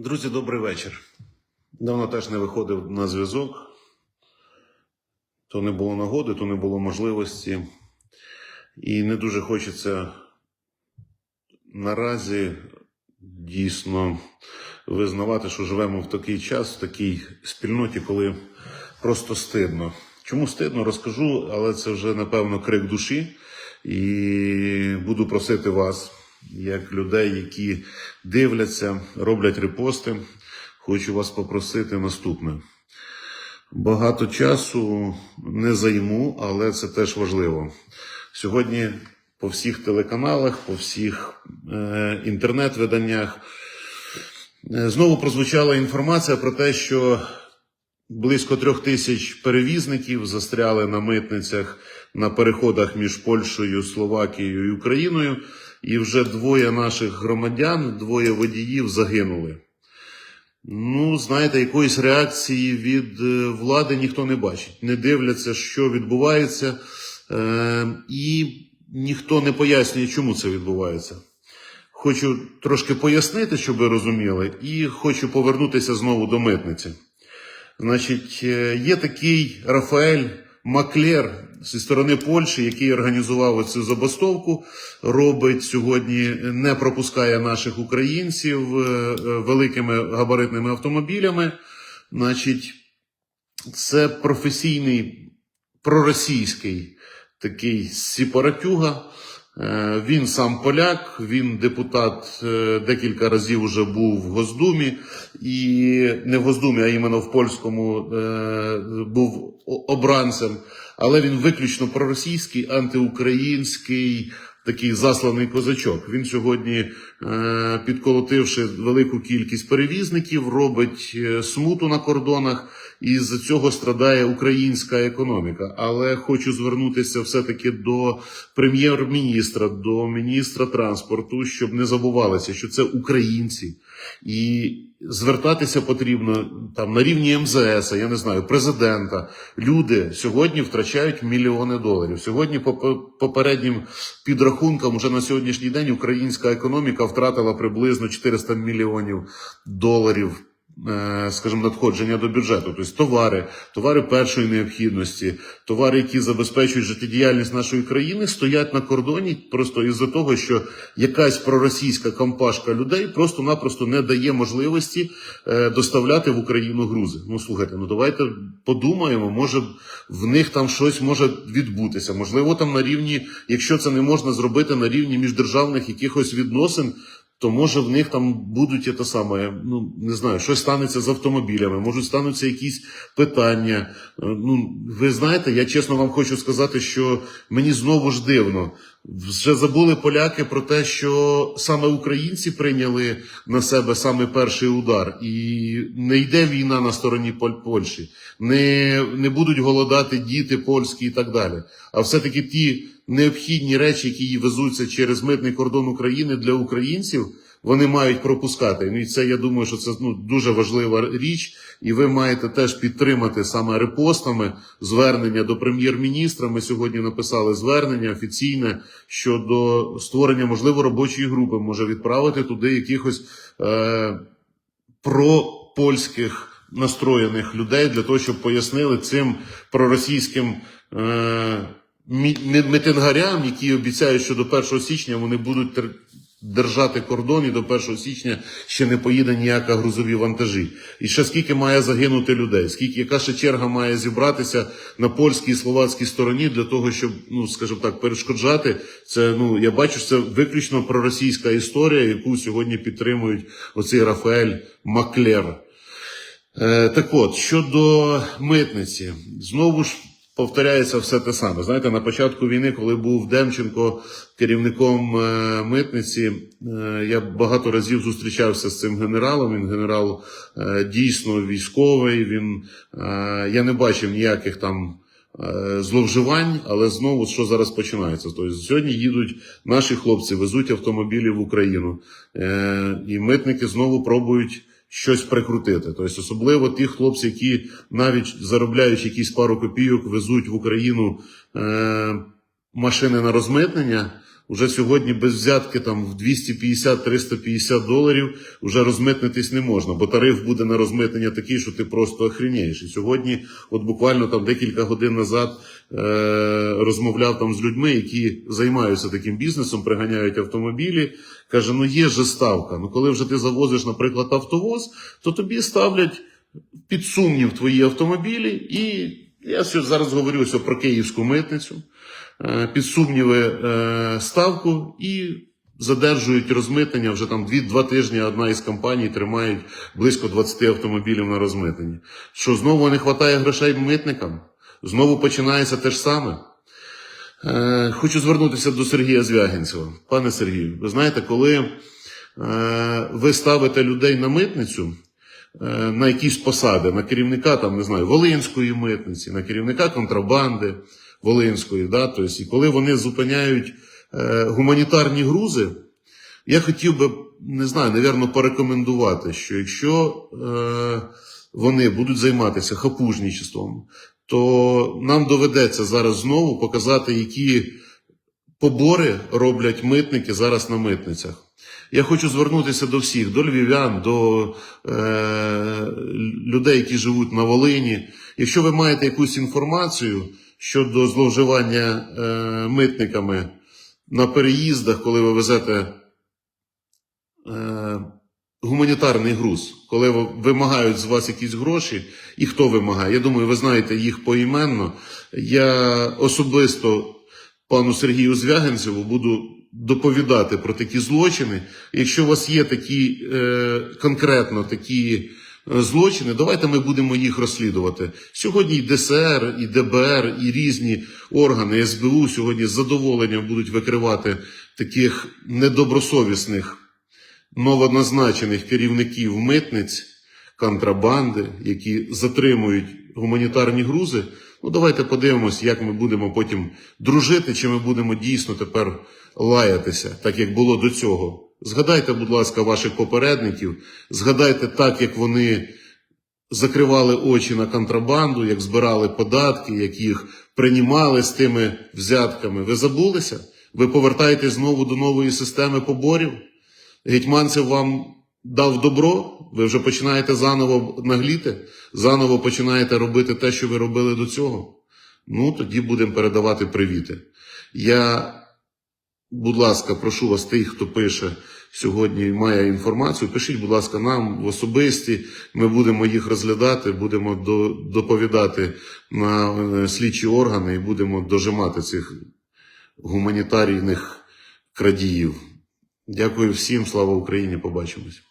Друзі, добрий вечір. Давно теж не виходив на зв'язок. То не було нагоди, то не було можливості. І не дуже хочеться наразі дійсно визнавати, що живемо в такий час, в такій спільноті, коли просто стидно. Чому стидно, розкажу, але це вже напевно крик душі. І буду просити вас, як людей, які дивляться, роблять репости. Хочу вас попросити наступне. Багато часу не займу, але це теж важливо. Сьогодні по всіх телеканалах, по всіх е, інтернет-виданнях е, знову прозвучала інформація про те, що близько трьох тисяч перевізників застряли на митницях на переходах між Польщею, Словакією і Україною, і вже двоє наших громадян, двоє водіїв загинули. Ну, знаєте, якоїсь реакції від е, влади ніхто не бачить. Не дивляться, що відбувається, е, і ніхто не пояснює, чому це відбувається. Хочу трошки пояснити, щоб ви розуміли, і хочу повернутися знову до митниці. Значить, е, є такий Рафаель Маклер зі сторони Польщі, який організував цю забастовку, робить сьогодні, не пропускає наших українців е, е, великими габаритними автомобілями. Значить, це професійний проросійський такий сепаратюга. Е, Він сам поляк, він депутат е, декілька разів вже був в Госдумі, і не в Госдумі, а іменно в польському е, був обранцем. Але він виключно проросійський, антиукраїнський, такий засланий козачок. Він сьогодні, е, підколотивши велику кількість перевізників, робить е, смуту на кордонах, і з цього страдає українська економіка. Але хочу звернутися все-таки до прем'єр-міністра, до міністра транспорту, щоб не забувалося, що це українці, і звертатися потрібно там на рівні МЗС, я не знаю, президента. Люди сьогодні втрачають мільйони доларів. Сьогодні, по по- попереднім підрахункам, уже на сьогоднішній день українська економіка втратила приблизно 400 мільйонів доларів скажімо, надходження до бюджету, тобто товари, товари першої необхідності, товари, які забезпечують життєдіяльність нашої країни, стоять на кордоні просто із-за того, що якась проросійська компашка людей просто-напросто не дає можливості е, доставляти в Україну грузи. Ну слухайте, ну давайте подумаємо, може в них там щось може відбутися. Можливо, там на рівні, якщо це не можна зробити на рівні міждержавних якихось відносин то може в них там будуть те саме, ну не знаю, щось станеться з автомобілями, можуть стануться якісь питання. Е, Ну, ви знаєте, я чесно вам хочу сказати, що мені знову ж дивно. Вже забули поляки про те, що саме українці прийняли на себе саме перший удар, і не йде війна на стороні Польщі, не, не будуть голодати діти польські і так далі. А все-таки ті необхідні речі, які везуться через митний кордон України для українців, вони мають пропускати. Ну і це я думаю, що це ну, дуже важлива річ, і ви маєте теж підтримати саме репостами звернення до прем'єр-міністра. Ми сьогодні написали звернення офіційне щодо створення можливо робочої групи, може відправити туди якихось е, пропольських настроєних людей для того, щоб пояснили цим проросійським. Е, мі- мі- мітингарям, які обіцяють, що до 1 січня вони будуть держати кордон, і до 1 січня ще не поїде ніяка грузові вантажі. І ще скільки має загинути людей, скільки яка ще черга має зібратися на польській і словацькій стороні для того, щоб, ну скажімо так, перешкоджати це. Ну я бачу, це виключно проросійська історія, яку сьогодні підтримують оцей Рафаель Маклер. Е, так от, щодо митниці, знову ж повторяється все те саме. Знаєте, на початку війни, коли був Демченко керівником е, митниці, е, я багато разів зустрічався з цим генералом. Він генерал е, дійсно військовий. Він, я не бачив ніяких там. Зловживань, але знову що зараз починається? Тобто сьогодні їдуть наші хлопці, везуть автомобілі в Україну, і митники знову пробують щось прикрутити. Тобто, особливо ті хлопці, які навіть заробляючи якісь пару копійок, везуть в Україну е, машини на розмитнення. Уже сьогодні без взятки там в 250-350 доларів вже розмитнитись не можна, бо тариф буде на розмитнення такий, що ти просто охрінієш. І сьогодні, от буквально там декілька годин назад, е- розмовляв там з людьми, які займаються таким бізнесом, приганяють автомобілі. Каже: ну є же ставка. Ну коли вже ти завозиш, наприклад, автовоз, то тобі ставлять під сумнів твої автомобілі, і я зараз говорю ось про київську митницю, е, під сумніви е, ставку і задержують розмитнення. Вже там дві, два тижні одна із компаній тримають близько 20 автомобілів на розмитненні. Що знову не вистачає грошей митникам? Знову починається те ж саме. Е, Хочу звернутися до Сергія Звягінцева. Пане Сергію, ви знаєте, коли ви ставите людей на митницю, на якісь посади, на керівника там, не знаю, Волинської митниці, на керівника контрабанди Волинської, да, тобто, і коли вони зупиняють е, гуманітарні грузи, я хотів би, не знаю, навірно, порекомендувати, що якщо е, вони будуть займатися хапужничеством, то нам доведеться зараз знову показати, які побори роблять митники зараз на митницях. Я хочу звернутися до всіх, до львів'ян, до е, людей, які живуть на Волині. Якщо ви маєте якусь інформацію щодо зловживання е, митниками на переїздах, коли ви везете е, гуманітарний груз, коли вимагають з вас якісь гроші, і хто вимагає. Я думаю, ви знаєте їх поіменно. Я особисто пану Сергію Звягинцеву буду доповідати про такі злочини. Якщо у вас є такі е, конкретно такі е, злочини, давайте ми будемо їх розслідувати. Сьогодні і ДСР, і ДБР, і різні органи СБУ сьогодні з задоволенням будуть викривати таких недобросовісних новоназначених керівників митниць, контрабанди, які затримують гуманітарні грузи. Ну, давайте подивимось, як ми будемо потім дружити, чи ми будемо дійсно тепер лаятися, так як було до цього. Згадайте, будь ласка, ваших попередників, згадайте так, як вони закривали очі на контрабанду, як збирали податки, як їх приймали з тими взятками. Ви забулися? Ви повертаєтесь знову до нової системи поборів? Гетьманцев вам дав добро, ви вже починаєте заново нагліти, заново починаєте робити те, що ви робили до цього. Ну, тоді будемо передавати привіти. Я, будь ласка, прошу вас, тих, хто пише сьогодні і має інформацію, пишіть, будь ласка, нам в особисті. Ми будемо їх розглядати, будемо до, доповідати на е, слідчі органи і будемо дожимати цих гуманітарійних крадіїв. Дякую всім, слава Україні, побачимось.